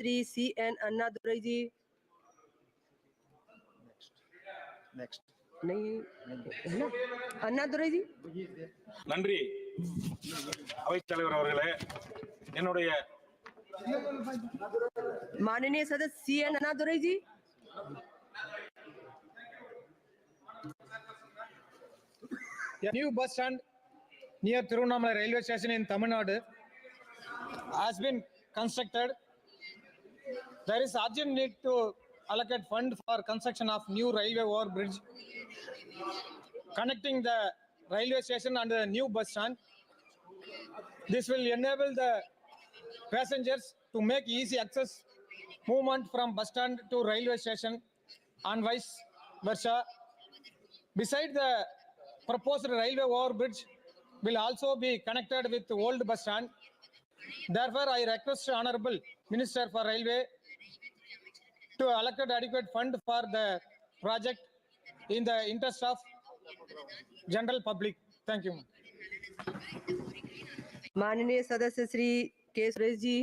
Shri C N Annadurai ji Next. नहीं है ना अन्नादुरई जी நன்றி அவைத்தலைவர் அவர்களே என்னுடைய माननीय सदस्य C N Annadurai ji A new bus stand near Tiruvannamalai railway station in Tamil Nadu has been constructed. There is urgent need to allocate fund for construction of new railway overbridge connecting the railway station and the new bus stand. This will enable the passengers to make easy access movement from bus stand to railway station and vice versa. Beside the proposed railway overbridge will also be connected with old bus stand. Therefore, I request Honorable Minister for Railway to allocate adequate fund for the project in the interest of general public. Thank you. ma'am. माननीय सदस्य श्री के सुरेश जी